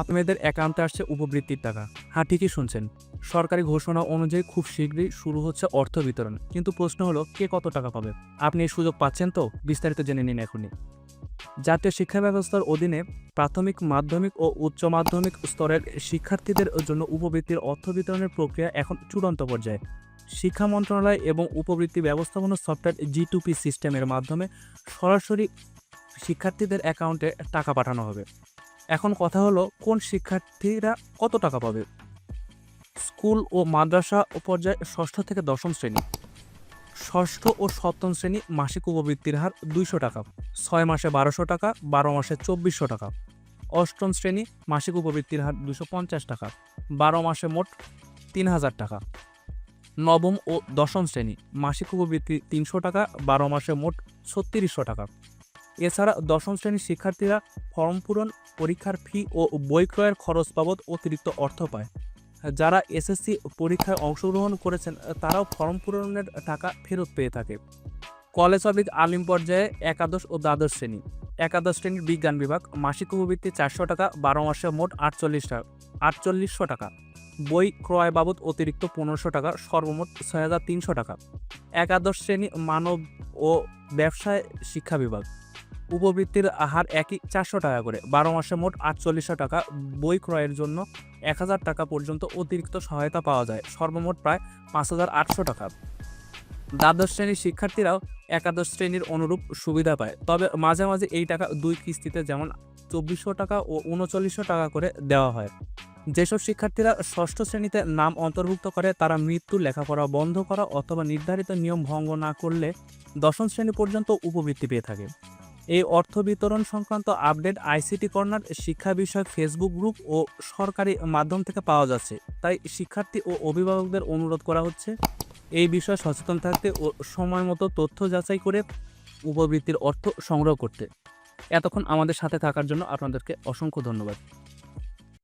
আপনাদের অ্যাকাউন্টে আসছে উপবৃত্তির টাকা। হ্যাঁ ঠিকই শুনছেন। সরকারি ঘোষণা অনুযায়ী খুব শীঘ্রই শুরু হচ্ছে অর্থ বিতরণ। কিন্তু প্রশ্ন হলো, কে কত টাকা পাবে? আপনি এই সুযোগ পাচ্ছেন তো? বিস্তারিত জেনে নিন এখনই। জাতীয় শিক্ষা ব্যবস্থার অধীনে প্রাথমিক মাধ্যমিক ও উচ্চ মাধ্যমিক স্তরের শিক্ষার্থীদের জন্য উপবৃত্তির অর্থ বিতরণের প্রক্রিয়া এখন চূড়ান্ত পর্যায়ে। শিক্ষা মন্ত্রণালয় এবং উপবৃত্তি ব্যবস্থাপনা সফটওয়্যার জি সিস্টেমের মাধ্যমে সরাসরি শিক্ষার্থীদের অ্যাকাউন্টে টাকা পাঠানো হবে। এখন কথা হলো, কোন শিক্ষার্থীরা কত টাকা পাবে? স্কুল ও মাদ্রাসা পর্যায়ে ষষ্ঠ থেকে দশম শ্রেণি। ষষ্ঠ ও সপ্তম শ্রেণি মাসিক উপবৃত্তির হার দুইশো টাকা। ছয় মাসে বারোশো টাকা, বারো মাসে চব্বিশশো টাকা। অষ্টম শ্রেণি মাসিক উপবৃত্তির হার দুশো পঞ্চাশ টাকা, বারো মাসে মোট তিন হাজার টাকা। নবম ও দশম শ্রেণি মাসিক উপবৃত্তি তিনশো টাকা, বারো মাসে মোট ছত্রিশশো টাকা। এছাড়া দশম শ্রেণির শিক্ষার্থীরা ফর্ম পূরণ, পরীক্ষার ফি ও বই ক্রয়ের খরচ বাবদ অতিরিক্ত অর্থ পায়। যারা এসএসসি পরীক্ষায় অংশগ্রহণ করেছেন, তারাও ফর্ম পূরণের টাকা ফেরত পেয়ে থাকে। কলেজ অবিক আলিম পর্যায়ে একাদশ ও দ্বাদশ শ্রেণি। একাদশ শ্রেণির বিজ্ঞান বিভাগ, মাসিক উপবৃত্তি চারশো টাকা, বারো মাসে মোট আটচল্লিশ টাকা আটচল্লিশশো টাকা। বই ক্রয় বাবদ অতিরিক্ত পনেরোশো টাকা, সর্বমোট ছয় হাজার তিনশো টাকা। একাদশ শ্রেণি মানব ও ব্যবসায় শিক্ষা বিভাগ। উপবৃত্তির হার একই চারশো টাকা করে। বারো মাসে মোট আটচল্লিশশো টাকা। বই ক্রয়ের জন্য এক হাজার টাকা পর্যন্ত অতিরিক্ত সহায়তা পাওয়া যায়। সর্বমোট প্রায় পাঁচ হাজার আটশো টাকা। দ্বাদশ শ্রেণির শিক্ষার্থীরাও একাদশ শ্রেণির অনুরূপ সুবিধা পায়। তবে মাঝে মাঝে এই টাকা দুই কিস্তিতে যেমন চব্বিশশো টাকা ও উনচল্লিশশো টাকা করে দেওয়া হয়। যেসব শিক্ষার্থীরা ষষ্ঠ শ্রেণীতে নাম অন্তর্ভুক্ত করে, তারা মৃত্যু, লেখাপড়া বন্ধ করা অথবা নির্ধারিত নিয়ম ভঙ্গ না করলে দশম শ্রেণি পর্যন্ত উপবৃত্তি পেয়ে থাকে। এই অর্থ বিতরণ সংক্রান্ত আপডেট আইসিটি কর্নার, শিক্ষা বিষয়ক ফেসবুক গ্রুপ ও সরকারি মাধ্যম থেকে পাওয়া যাচ্ছে। তাই শিক্ষার্থী ও অভিভাবকদের অনুরোধ করা হচ্ছে, এই বিষয়ে সচেতন থাকতে ও সময় মতো তথ্য যাচাই করে উপবৃত্তির অর্থ সংগ্রহ করতে। এতক্ষণ আমাদের সাথে থাকার জন্য আপনাদেরকে অসংখ্য ধন্যবাদ।